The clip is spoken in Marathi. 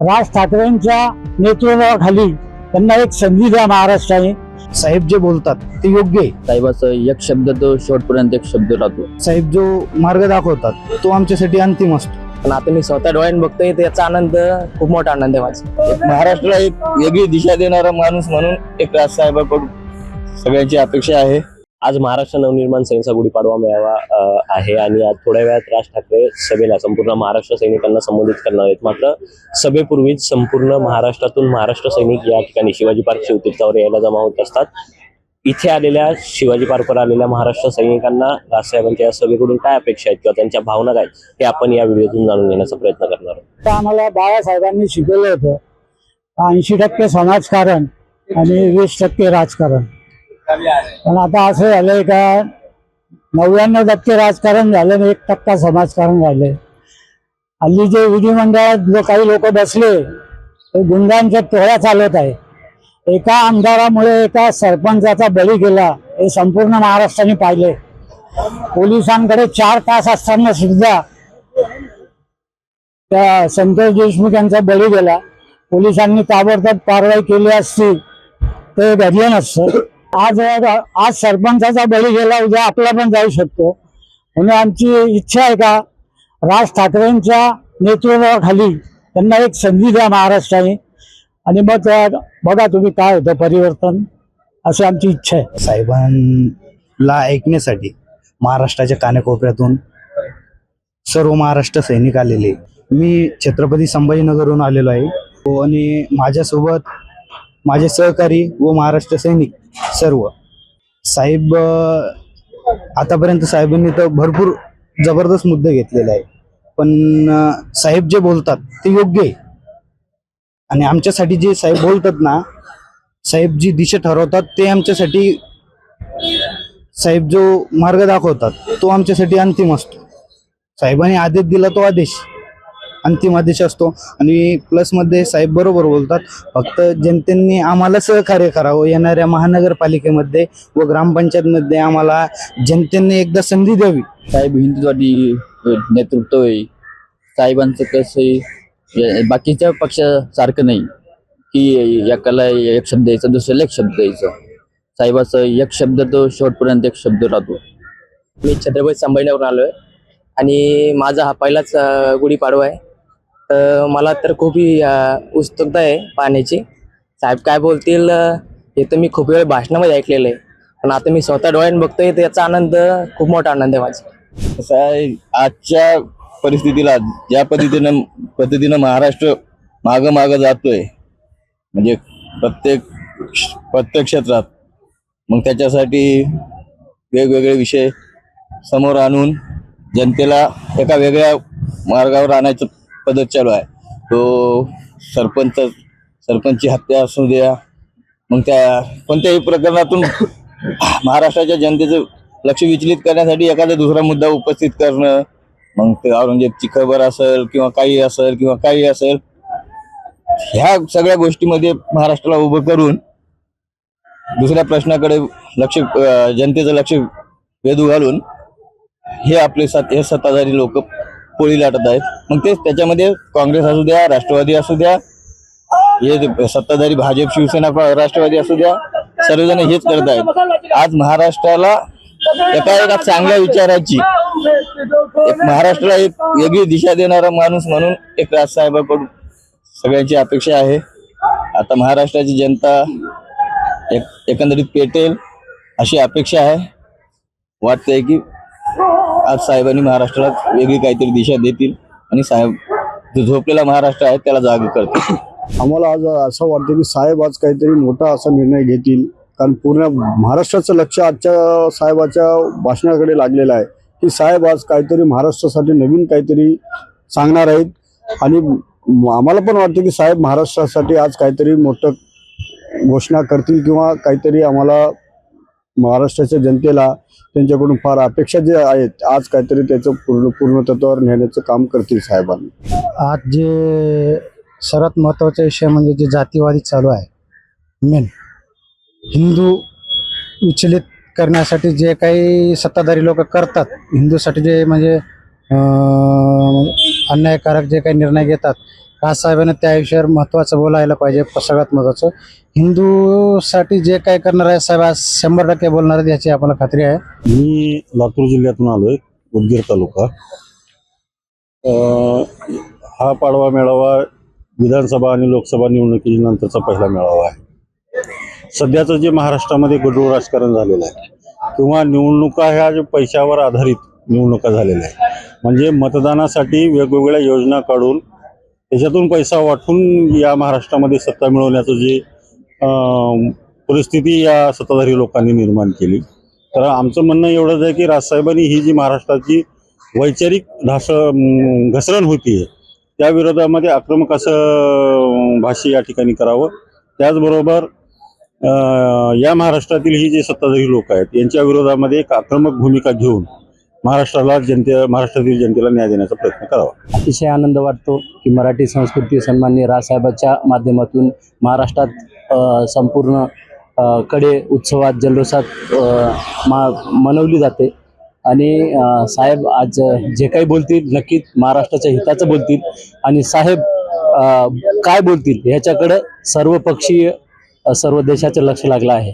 राज ठाकरेंच्या नेतृत्वाखाली त्यांना एक संधी द्या महाराष्ट्राने. साहेब जे बोलतात ते योग्य आहे. साहेबाचं एक शब्द तो शेवटपर्यंत एक शब्द राहतो. साहेब जो मार्ग दाखवतात तो आमच्यासाठी अंतिम असतो. पण आता मी स्वतः डोळ्याने बघतोय त्याचा आनंद खूप मोठा आनंद आहे माझा. महाराष्ट्राला एक वेगळी दिशा देणारा माणूस म्हणून एक राजसाहेबाकडून सगळ्यांची अपेक्षा आहे. आज महाराष्ट्र नवनिर्माण सेनेचा गुढीपाडवा मेळावा आहे आणि आज थोड्या वेळात राज ठाकरे सभेला संपूर्ण महाराष्ट्र सैनिकांना संबोधित करणार आहेत. मात्र सभेपूर्वीच संपूर्ण महाराष्ट्रातून महाराष्ट्र सैनिक या ठिकाणी शिवाजी पार्क शिवतीर्थावर यायला जमा होत असतात. इथे आलेल्या शिवाजी पार्कवर आलेल्या महाराष्ट्र सैनिकांना राजसाहेबांच्या या सभेकडून काय अपेक्षा आहेत किंवा त्यांच्या भावना काय हे आपण या व्हिडिओतून जाणून घेण्याचा प्रयत्न करणार आहोत. आम्हाला बाळासाहेबांनी शिकवलं होतं ऐंशी टक्के समाजकारण आणि वीस टक्के राजकारण. पण आता असं झालंय का नव्याण्णव टक्के राजकारण झालं आणि एक टक्का समाजकारण झालंय. हल्ली जे विधिमंडळात जो काही लोक बसले ते गुंडांच्या टोळ्या चालवत आहे एका आमदारामुळे एका सरपंचाचा बळी गेला हे संपूर्ण महाराष्ट्राने पाहिले पोलिसांकडे चार तास असताना सुद्धा त्या संतोष देशमुख यांचा बळी गेला. पोलिसांनी ताबडतोब कारवाई केली असती ते घडलं नसतं आज आज सरपंचाचा बळी गेला उद्या आपला पण जाऊ शकतो. म्हणून आमची इच्छा आहे का राज ठाकरेंच्या नेतृत्वाखाली त्यांना एक संधी द्या महाराष्ट्राने. आणि मग बघा तुम्ही काय होतं परिवर्तन अशी आमची इच्छा आहे. साहेबांना ऐकण्यासाठी महाराष्ट्राच्या कानेकोपऱ्यातून सर्व महाराष्ट्र सैनिक आलेले. मी छत्रपती संभाजीनगरहून आलेलो आहे. हो, आणि माझ्यासोबत माझे सहकारी व महाराष्ट्र सैनिक सर्व. साहेब आतापर्यंत साहेबांनी तर भरपूर जबरदस्त मुद्दे घेतलेले आहे पण साहेब जे बोलतात ते योग्य आहे. आणि आमच्यासाठी जे साहेब बोलतात ना साहेब जी दिशा ठरवतात ते आमच्यासाठी साहेब जो मार्ग दाखवतात तो आमच्यासाठी अंतिम असतो. साहेबांनी आदेश दिला तो आदेश. अंतिम आदेश असतो. आणि प्लसमध्ये साहेब बरोबर बोलतात फक्त जनतेने आम्हाला सहकार्य करावं. येणाऱ्या महानगरपालिकेमध्ये व ग्रामपंचायतमध्ये आम्हाला जनतेने एकदा संधी द्यावी. साहेब हिंदुत्वादी नेतृत्व आहे. साहेबांचं कसं आहे? बाकीच्या पक्षासारखं नाही की एकाला एक शब्द द्यायचा दुसऱ्याला एक शब्द द्यायचा. साहेबाचं एक शब्द तो शेवटपर्यंत एक शब्द राहतो. मी छत्रपती संभाजीनगरून आलोय. आणि माझा हा पहिलाच गुढीपाडवा आहे. तर मला तर खूप ही, उत्सुकता आहे पाण्याची. साहेब काय बोलतील हे तर मी खूप वेळ भाषणामध्ये ऐकलेलं आहे. पण आता मी स्वतः डोळ्याने बघतोय त्याचा आनंद खूप मोठा आनंद आहे माझा. कसं आहे आजच्या परिस्थितीला ज्या पद्धतीनं पद्धतीनं महाराष्ट्र मागं मागं जातोय म्हणजे प्रत्येक प्रत्येक क्षेत्रात मग त्याच्यासाठी वेगवेगळे विषय समोर आणून जनतेला एका वेगळ्या मार्गावर आणायचं पद्धत चालू आहे. तो सरपंच सरपंचची हत्या असू द्या मग त्या कोणत्याही प्रकरणातून महाराष्ट्राच्या जनतेचं लक्ष विचलित करण्यासाठी एखादा दुसरा मुद्दा उपस्थित करणं मग ते औरंगजेबची खबर असेल किंवा काही असेल किंवा काही असेल ह्या सगळ्या गोष्टीमध्ये महाराष्ट्राला उभं करून दुसऱ्या प्रश्नाकडे लक्ष जनतेचं लक्ष वेधू घालून हे आपले सत हे सत्ताधारी लोक पोळी लाटत आहेत. मग तेच त्याच्यामध्ये काँग्रेस असू द्या राष्ट्रवादी असू द्या हे सत्ताधारी भाजप शिवसेना राष्ट्रवादी असू द्या सर्वजण हेच करत आहेत. आज महाराष्ट्राला एका एका चांगल्या विचाराची. एक महाराष्ट्राला एक वेगळी दिशा देणारा माणूस म्हणून एक राजसाहेबाकडून सगळ्यांची अपेक्षा आहे. आता महाराष्ट्राची जनता एक एकंदरीत पेटेल अशी अपेक्षा आहे. वाटतंय की आज साहेबांनी महाराष्ट्राला वेगळी काहीतरी दिशा देतील आणि साहेब जो झोपलेला महाराष्ट्र आहे त्याला जाग करतील. आम्हाला आज असं वाटतं की साहेब आज काहीतरी मोठा असा निर्णय घेतील. कारण पूर्ण महाराष्ट्राचं लक्ष आजच्या साहेबाच्या भाषणाकडे लागलेलं आहे. की साहेब आज काहीतरी महाराष्ट्रासाठी नवीन काहीतरी सांगणार आहेत. आणि आम्हाला पण वाटतं की साहेब महाराष्ट्रासाठी आज काहीतरी मोठं घोषणा करतील किंवा काहीतरी आम्हाला महाराष्ट्राच्या जनतेला त्यांच्याकडून फार अपेक्षा जे आहेत आज काहीतरी त्याचं पूर्ण पूर्णतत्वावर नेण्याचं काम करतील साहेबांनी. आज जे सर्वात महत्त्वाचा विषय म्हणजे जे जातीवादी चालू आहे मेन हिंदू विचलित करण्यासाठी जे काही सत्ताधारी लोक करतात हिंदूसाठी जे म्हणजे अन्यायकारक जे काही निर्णय घेतात राजसाहेबांनी त्या विषयावर महत्त्वाचं बोलायला पाहिजे सगळ्यात महत्त्वाचं हिंदूसाठी जे काय करणार आहे साहेब आज शंभर टक्के बोलणार आहेत याची आम्हाला खात्री आहे. मी लातूर जिल्ह्यातून आलोय उदगीर तालुका. अं, हा पाडवा मेळावा विधानसभा आणि लोकसभा निवडणुकीनंतरचा पहिला मेळावा आहे. सध्याचं जे महाराष्ट्रामध्ये गडूळ राजकारण झालेलं आहे किंवा निवडणुका ह्या जे पैशावर आधारित निवडणुका झालेल्या आहेत म्हणजे मतदानासाठी वेगवेगळ्या योजना काढून त्याच्यातून पैसा वाटून या महाराष्ट्रामध्ये सत्ता मिळवण्याचं जे परिस्थिती या सत्ताधारी लोकांनी निर्माण केली. तर आमचं म्हणणं एवढंच आहे की राजसाहेबांनी ही जी महाराष्ट्राची वैचारिक ढास घसरण होती त्या विरोधामध्ये आक्रमक असं भाष्य या ठिकाणी करावं. त्याचबरोबर या महाराष्ट्रातील ही जे सत्ताधारी लोक आहेत यांच्या विरोधामध्ये एक आक्रमक भूमिका घेऊन महाराष्ट्राला जनते महाराष्ट्रातील जनतेला न्याय देण्याचा प्रयत्न करावा. अतिशय आनंद वाटतो की मराठी संस्कृती सन्माननीय राजसाहेबाच्या माध्यमातून महाराष्ट्रात संपूर्णकडे उत्सवात जल्लोषात मा मनवली जाते. आणि साहेब आज जे काही बोलतील नक्कीच महाराष्ट्राच्या हिताचं बोलतील. आणि साहेब काय बोलतील ह्याच्याकडं सर्व पक्षीय सर्व देशाचं लक्ष लागलं आहे.